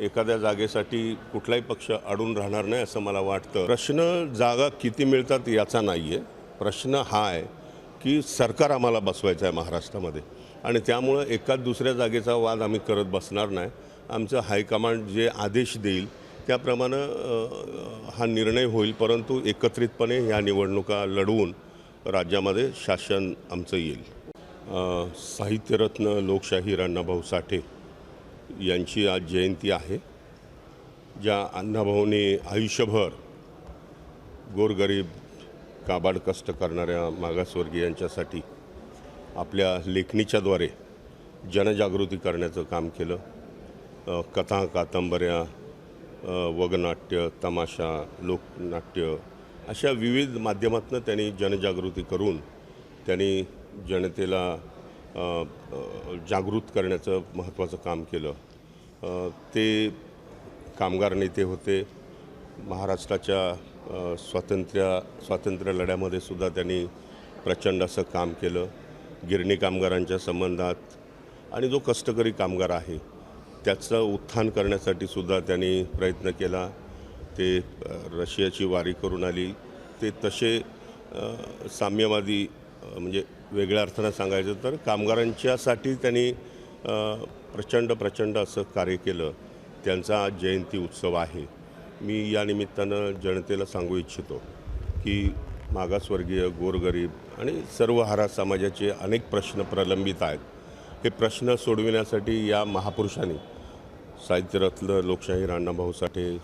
एखाद्या जागेसाठी कुठलाही पक्ष अडून राहणार नाही असं मला वाटतं. प्रश्न जागा किती मिळतात याचा नाही आहे प्रश्न हा आहे की सरकार आम्हाला बसवायचं आहे महाराष्ट्रामध्ये. आणि त्यामुळं एकाच दुसऱ्या जागेचा वाद आम्ही करत बसणार नाही. आमचं हायकमांड जे आदेश देईल त्याप्रमाणे हा निर्णय होईल. परंतु एकत्रितपणे ह्या निवडणुका लढवून राज्यामध्ये शासन आमचं येईल. साहित्यरत्न लोकशाही अण्णाभाऊ साठे. यांची आज जयंती आहे ज्या अण्णाभाऊने आयुष्यभर गोरगरीब काबाड कष्ट करणाऱ्या मागासवर्गीयांच्यासाठी आपल्या लेखणीच्याद्वारे जनजागृती करण्याचं काम केलं. कथा कादंबऱ्या वगनाट्य तमाशा लोकनाट्य अशा विविध माध्यमातून त्यांनी जनजागृती करून त्यांनी जनतेला जागृत करण्याचं महत्त्वाचं काम केलं. ते कामगार नेते होते. महाराष्ट्राच्या स्वातंत्र्य स्वातंत्र्य लढ्यामध्ये सुद्धा त्यांनी प्रचंड असं काम केलं. गिरणी कामगारांच्या संबंधात आणि जो कष्टकरी कामगार आहे त्याचं उत्थान करण्यासाठी सुद्धा त्यांनी प्रयत्न केला. ते रशियाची वारी करून आली. ते तसे साम्यवादी म्हणजे वेगळ्या अर्थानं सांगायचं तर कामगारांच्यासाठी त्यांनी प्रचंड प्रचंड असं कार्य केलं. त्यांचा आज जयंती उत्सव आहे. मी या निमित्तानं जनतेला सांगू इच्छितो की मागासवर्गीय गोरगरीब आणि सर्व हारा समाजाचे अनेक प्रश्न प्रलंबित आहेत. हे प्रश्न सोडविण्यासाठी या महापुरुषांनी साहित्यरत्न लोकशाही अण्णाभाऊ साठे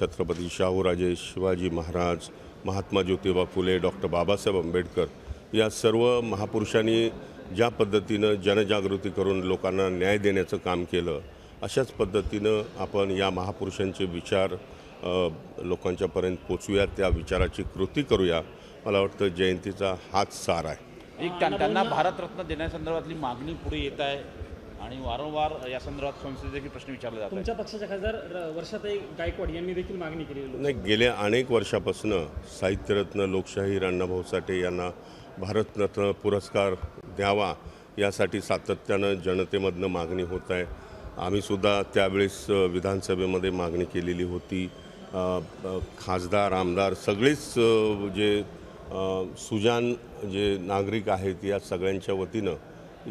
छत्रपती शाहूराजे शिवाजी महाराज महात्मा ज्योतिबा फुले डॉक्टर बाबासाहेब आंबेडकर या सर्व महापुरुषांनी ज्या पद्धतीनं जनजागृती करून लोकांना न्याय देण्याचं काम केलं अशाच पद्धतीनं आपण या महापुरुषांचे विचार लोकांच्यापर्यंत पोचूया त्या विचाराची कृती करूया. मला वाटतं जयंतीचा हाच सार आहे. एक त्यां- त्यांना भारतरत्न देण्यासंदर्भातली मागणी पुढे येत आहे आणि वारंवार या संदर्भात देखील प्रश्न विचारले जात आहेत. तुमच्या पक्षाच्या खासदार वर्षाताई गायकवाड यांनी देखील मागणी केलेली होती. नाही गेल्या अनेक वर्षापासून साहित्यरत्न लोकशाही अण्णाभाऊ साठे यांना भारतरत्न पुरस्कार द्यावा यासाठी सातत्यानं जनतेमधनं मागणी होत आहे. आम्हीसुद्धा त्यावेळेस विधानसभेमध्ये मागणी केलेली होती. खासदार आमदार सगळेच जे सुजान जे नागरिक आहेत या सगळ्यांच्या वतीनं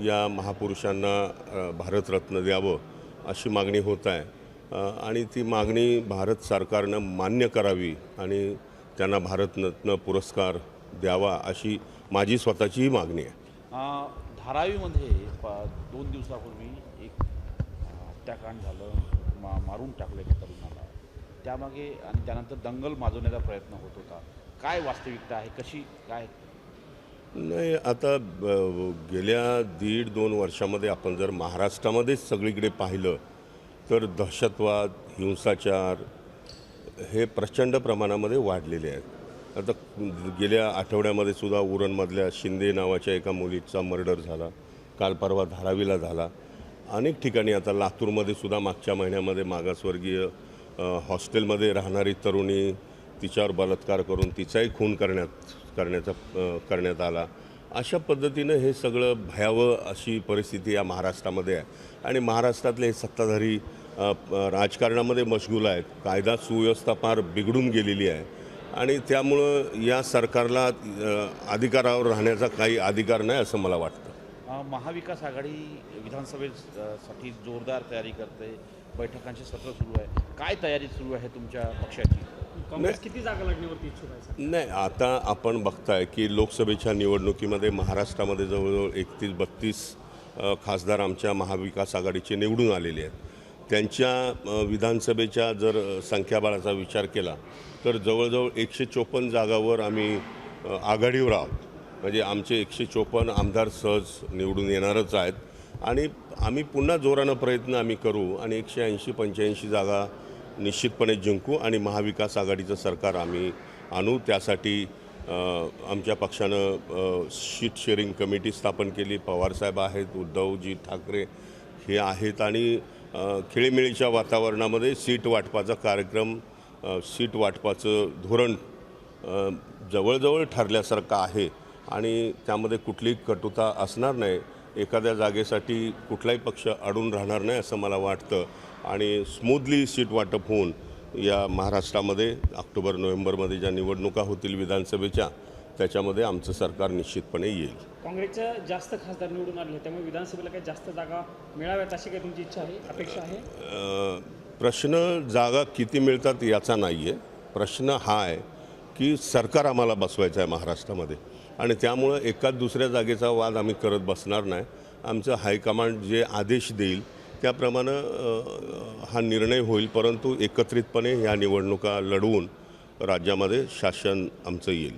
या महापुरुषांना भारतरत्न द्यावं अशी मागणी होत आहे. आणि ती मागणी भारत सरकारनं मान्य करावी आणि त्यांना भारतरत्न पुरस्कार द्यावा अशी माझी स्वतःचीही मागणी आहे. धारावीमध्ये दोन दिवसापूर्वी एक हत्याकांड झालं मा मारून टाकलं एका तरुणाला. त्यामागे आणि त्यानंतर दंगल माजवण्याचा प्रयत्न होत होता. काय वास्तविकता आहे? कशी काय? नाही आता गेल्या दीड दोन वर्षामध्ये आपण जर महाराष्ट्रामध्येच सगळीकडे पाहिलं तर दहशतवाद हिंसाचार हे प्रचंड प्रमाणामध्ये वाढलेले आहेत. आता गेल्या आठवड्यामध्ये सुद्धा उरणमधल्या शिंदे नावाच्या एका मुलीचा मर्डर झाला काल परवा धारावीला झाला. अनेक ठिकाणी आता लातूरमध्ये सुद्धा मागच्या महिन्यामध्ये मागासवर्गीय हॉस्टेलमध्ये राहणारी तरुणी तिच्यावर बलात्कार करून तिचाही खून करण्यात करण्याचा करण्यात आला. अशा पद्धतीनं हे सगळं भयावह अशी परिस्थिती या महाराष्ट्रामध्ये आहे. आणि महाराष्ट्रातले हे सत्ताधारी राजकारणामध्ये मशगूल आहेत. कायदा सुव्यवस्था फार बिघडून गेलेली आहे. आणि त्यामुळं या सरकारला अधिकारावर राहण्याचा काही अधिकार नाही असं मला वाटतं. महाविकास आघाडी विधानसभेसाठी जोरदार तयारी करते. बैठकांचे सत्र सुरू आहे. काय तयारी सुरू आहे तुमच्या पक्षाची? काँग्रेस किती जागा लढण्यावरती इच्छुक आहे? नाही आता आपण बघताय की लोकसभेच्या निवडणुकीमध्ये महाराष्ट्रामध्ये जवळजवळ एकतीस बत्तीस खासदार आमच्या महाविकास आघाडीचे निवडून आलेले आहेत. त्यांच्या विधानसभेच्या जर संख्याबळाचा विचार केला तर जवळजवळ एकशे चोपन्न जागावर आम्ही आघाडीवर आहोत. म्हणजे आमचे एकशे चोपन्न आमदार सहज निवडून येणारच आहेत. आणि आम्ही पुन्हा जोरानं प्रयत्न आम्ही करू आणि एकशे ऐंशी पंच्याऐंशी जागा निश्चितपणे जिंकू आणि महाविकास आघाडीचं सरकार आम्ही आणू. त्यासाठी आमच्या पक्षानं शीट शेअरिंग कमिटी स्थापन केली. पवारसाहेब आहेत उद्धवजी ठाकरे हे आहेत. आणि खेळीमेळीच्या वातावरणामध्ये सीट वाटपाचा कार्यक्रम सीट वाटपाचं धोरण जवळजवळ ठरल्यासारखं आहे आणि त्यामध्ये कुठलीही कटुता असणार नाही. एखाद्या जागेसाठी कुठलाही पक्ष अडून राहणार नाही असं मला वाटतं. आणि स्मूथली सीट वाटप होऊन या महाराष्ट्रामध्ये ऑक्टोबर नोव्हेंबरमध्ये ज्या निवडणुका होतील विधानसभेच्या त्याच्यामध्ये आमचं सरकार निश्चितपणे येईल. काँग्रेसच्या जास्त खासदार निवडून आले त्यामुळे विधानसभेला काही जास्त जागा मिळाव्यात अशी काही तुमची इच्छा आहे अपेक्षा आहे? प्रश्न जागा किती मिळतात याचा नाही आहे प्रश्न हा आहे की सरकार आम्हाला बसवायचं आहे महाराष्ट्रामध्ये. आणि त्यामुळं एकाच दुसऱ्या जागेचा वाद आम्ही करत बसणार नाही. आमचं हायकमांड जे आदेश देईल त्याप्रमाणे हा निर्णय होईल परंतु एकत्रितपणे ह्या निवडणुका लढवून राज्यामध्ये शासन आमचं येईल.